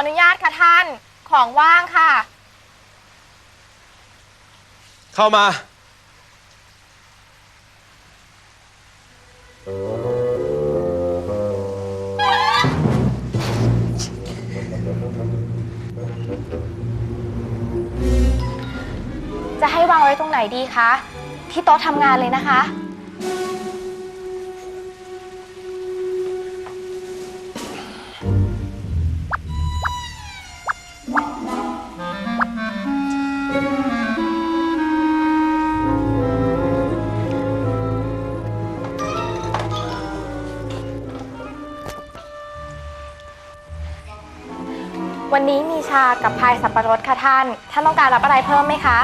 อนุญาตค่ะท่าน ของว่างค่ะ เข้ามา จะให้วางไว้ตรงไหนดีคะ ที่โต๊ะทำงานเลยนะคะ นี้มีชากับพายสับปะรดค่ะท่าน ท่านต้องการรับอะไรเพิ่มไหมคะ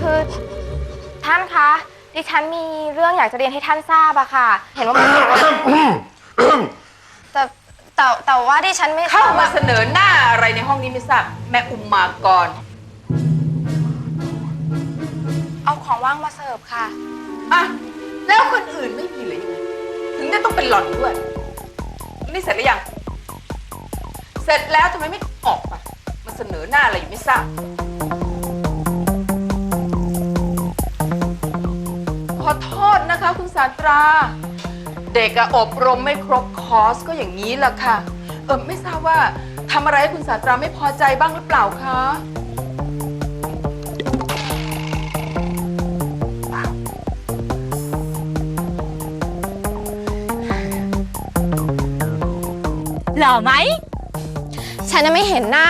คือท่านคะ ดิฉันมีเรื่องอยากจะเรียนให้ท่านทราบอะค่ะ เห็นว่ามันแต่ แต่แต่ว่าดิฉันไม่ทเข้าราบมาว่าเสนอหน้าอะไรในห้องนี้ไม่ทราบแม่อุมมากรเอาของว่างมาเสิร์ฟค่ะ อะ แล้วคนอื่นไม่มีหรือยังไงถึงได้ต้องเป็นหล่อนด้วย นี่เสร็จหรือยัง เสร็จแล้วทำไมไม่ออกไปมาเสนอหน้าอะไรอยู่ไม่ทราบ ขอโทษนะคะคุณสาตรา เด็กอะอบรมไม่ครบคอร์สก็อย่างนี้แหละค่ะ เออไม่ทราบว่าทำอะไรให้คุณสาตราไม่พอใจบ้างหรือเปล่าคะ หล่อไหม ฉันน่ะไม่เห็นหน้า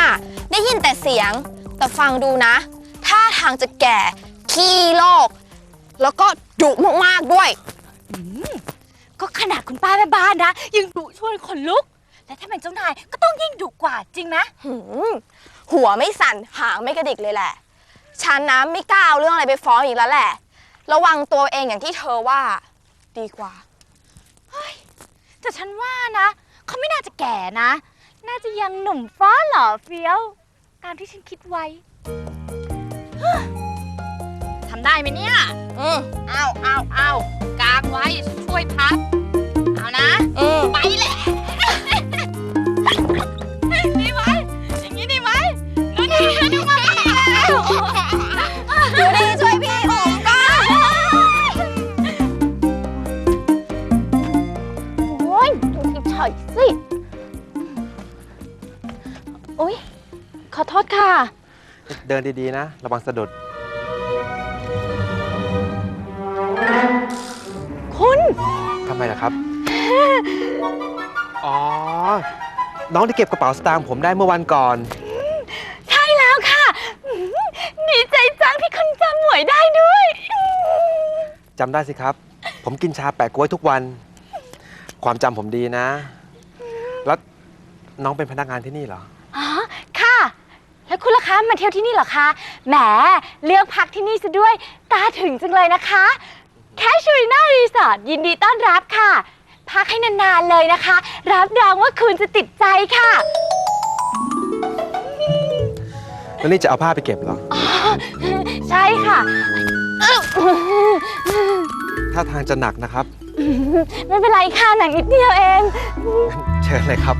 ได้ยินแต่เสียง แต่ฟังดูนะท่าทางจะแก่ ขี้โลก แล้วก็ดุมาก ๆ ด้วย ก็ขนาดคุณป้าแม่บ้านนะ ยังดุชวนขนลุก และถ้าเป็นเจ้านายก็ต้องยิ่งดุกว่าจริงไหมหืมหัวไม่สั่นหางไม่กระดิกเลยแหละฉันนะไม่กล้าเอาเรื่องอะไรไปฟ้องอีกแล้วแหละ ระวังตัวเองอย่างที่เธอว่า ดีกว่าแต่ฉันว่านะเขาไม่น่าจะแก่นะ น่าจะยังหนุ่มฟ้าหล่อเฟี้ยว ตามที่ฉันคิดไว้ฮึ่มทำได้ไหมเนี่ยอืมเอาเอาเอากางไว้ฉันช่วยพับ เอานะอืมไปเลยดีไหมอย่างนี้ดีไหมดูนี่ดูมาแล้วดูดิช่วยพี่ผมก็โอ้ยดูเฉยๆสิโอ้ยขอโทษค่ะ เดินดีๆนะ ระวังสะดุด ทำไมล่ะครับ อ๋อ น้องที่เก็บกระเป๋าสตางค์ผมได้เมื่อวันก่อน ใช่แล้วค่ะอื้อหือดีใจจังที่คุณจำหมวยได้ด้วยจำได้สิครับ ผมกินชาแปะกล้วยทุกวัน ความจำผมดีนะ แล้วน้องเป็นพนักงานที่นี่เหรอ อ๋อ ค่ะ แล้วคุณล่ะคะมาเที่ยวที่นี่เหรอคะ แหม เลือกพักที่นี่ซะด้วย ตาถึงจังเลยนะคะ แคชชูริน่ารีสอร์ทยินดีต้อนรับค่ะ พักให้นาน ๆ เลยนะคะ รับรองว่าคุณจะติดใจค่ะ แล้วนี่จะเอาผ้าไปเก็บเหรอ ใช่ค่ะ ถ้าทางจะหนักนะครับ ไม่เป็นไรค่ะหนังนิดเดียวเอง เชิญเลยครับ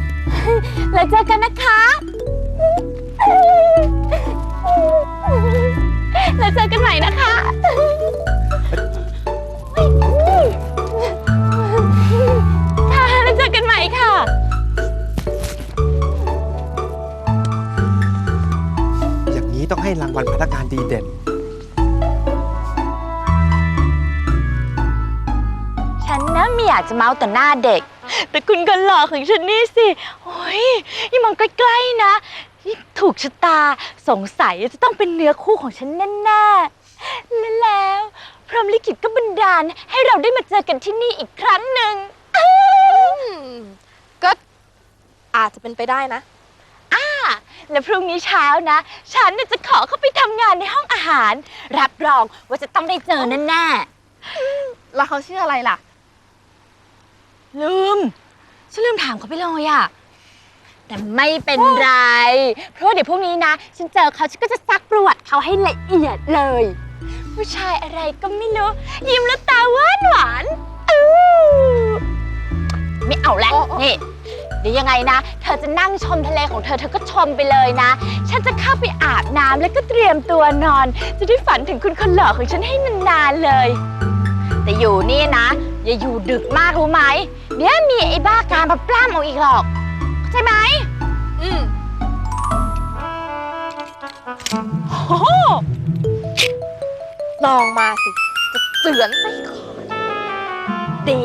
แล้วเจอกันนะคะ แล้วเจอกันใหม่นะคะค่ะ ดีเด่น ฉันนะไม่อยากจะเมาส์ต่อหน้าเด็ก แต่คุณก็หลอกของฉันนี่สิโอ้ยยิ่งมองใกล้ๆนะยิ่งถูกชะตาสงสัยจะต้องเป็นเนื้อคู่ของฉันแน่ๆและแล้วพรหมลิขิตก็บันดาลให้เราได้มาเจอกันที่นี่อีกครั้งหนึ่งก็อาจจะเป็นไปได้นะ อ่าและพรุ่งนี้เช้านะ ฉันน่ะจะขอเข้าไปทำงานในห้องอาหาร รับรองว่าจะต้องได้เจอแน่ๆแล้วเขาชื่ออะไรล่ะลืม ฉันลืมถามเขาไปเลยอะแต่ไม่เป็นไร เพราะว่าเดี๋ยวพรุ่งนี้นะ ฉันเจอเขาฉันก็จะซักประวัติเขาให้ละเอียดเลย ผู้ชายอะไรก็ไม่รู้ ยิ้มแล้วตาหวานหวานๆอู้ไม่เอาแล้วนี่ เดี๋ยวยังไงนะ เธอจะนั่งชมทะเลของเธอเธอก็ชมไปเลยนะ ฉันจะเข้าไปอาบน้ำแล้วก็เตรียมตัวนอน จะได้ฝันถึงคุณคนหล่อของฉันให้นานๆเลย แต่อยู่นี่นะ อย่าอยู่ดึกมากรู้ไหมเดี๋ยวมีไอ้บ้าการมาปล้ำเอาอีกหรอกเข้าใจไหมอืมโอ้โหลองมาสิ จะเตือนไปดี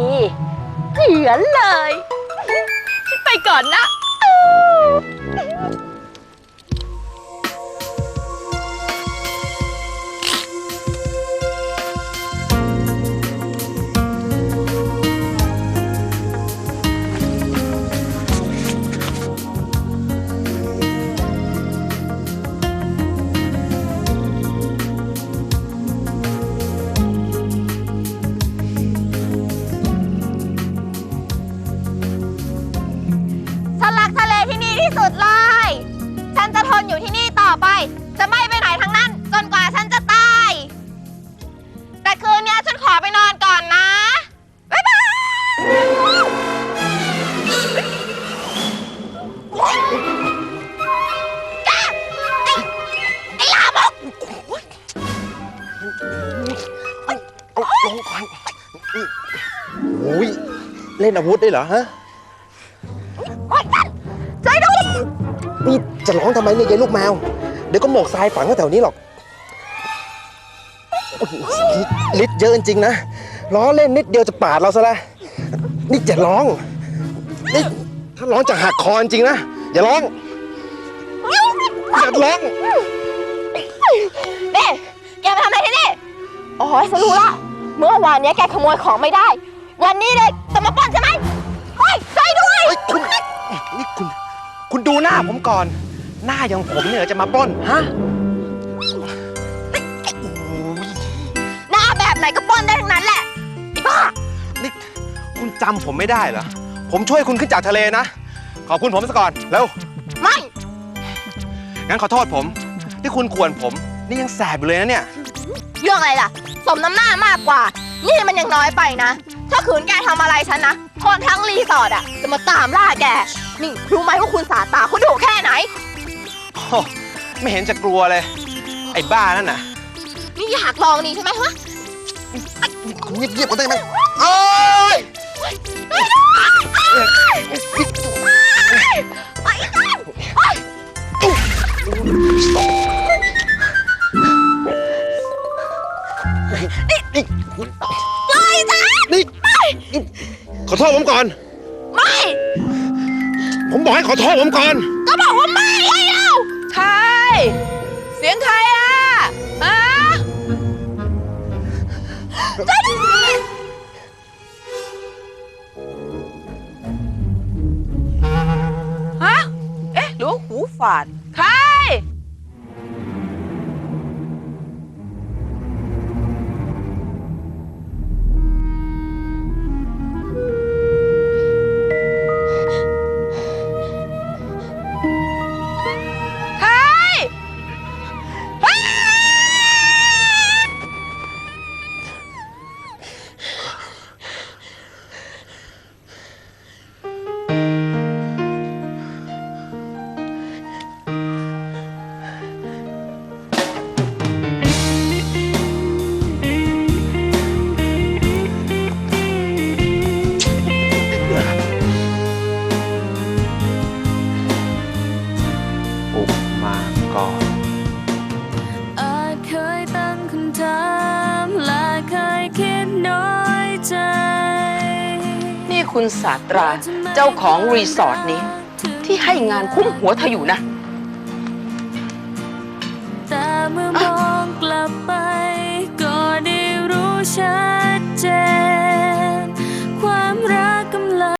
เหือนเลยฉันไป ก่อนนะ ไปนอนก่อนนะ บ๊ายบายแกไอ้ไอ้ลามกเอาลงก่อนโอ้ยเล่นอาวุธได้เหรอฮะช่วยด้วยนี่จะร้องทำไมเนี่ยยายลูกแมว เดี๋ยวก็หมกทรายฝังแถวนี้หรอก โอ้โหฤทธิ์เยอะจริงๆนะล้อเล่นนิดเดียวจะปาดเราซะแล้วนี่จะร้องนี่ถ้าร้องจะหักคอจริงๆนะอย่าร้องอย่าร้องนี่แกมาทำอะไรที่นี่โอ้ยฉันรู้ละเมื่อวานเนี้ยแกขโมยของไม่ได้ วันนี้เลยจะมาปล้นใช่ไหมเฮ้ยช่วยด้วยเฮ้ยคุณนี่คุณ คุณดูหน้าผมก่อน หน้าอย่างผมเนี่ยจะมาปล้นฮะ คุณจำผมไม่ได้เหรอ ผมช่วยคุณขึ้นจากทะเลนะ ขอบคุณผมซะก่อนเร็ว ไม่ งั้นขอโทษผม ที่คุณกวนผม นี่ยังแสบอยู่เลยนะเนี่ย เรื่องอะไรล่ะ สมน้ำหน้ามากกว่า นี่มันยังน้อยไปนะ ถ้าขืนแกทำอะไรฉันนะ คนทั้งรีสอร์ทอะจะมาตามล่าแก นี่รู้ไหมว่าคุณสาตาเขาดุแค่ไหน โอ้ไม่เห็นจะกลัวเลย ไอ้บ้านั่นน่ะนี่อยากลองนี่ใช่ไหมฮะคุณเงียบๆกันได้ไหมโอ้ย นี่คุณนี่นี่ขอโทษผมก่อน ไม่ ผมบอกให้ขอโทษผมก่อน ก็บอกว่าไม่ไอ้เราใคร เสียงใครอะฮะฮาหูฝาดใคร คุณศาสตราเจ้าของรีสอร์ทนี้ ที่ให้งานคุ้มหัวเธออยู่นะแต่เมื่อมองกลับไปก็ได้รู้ชัด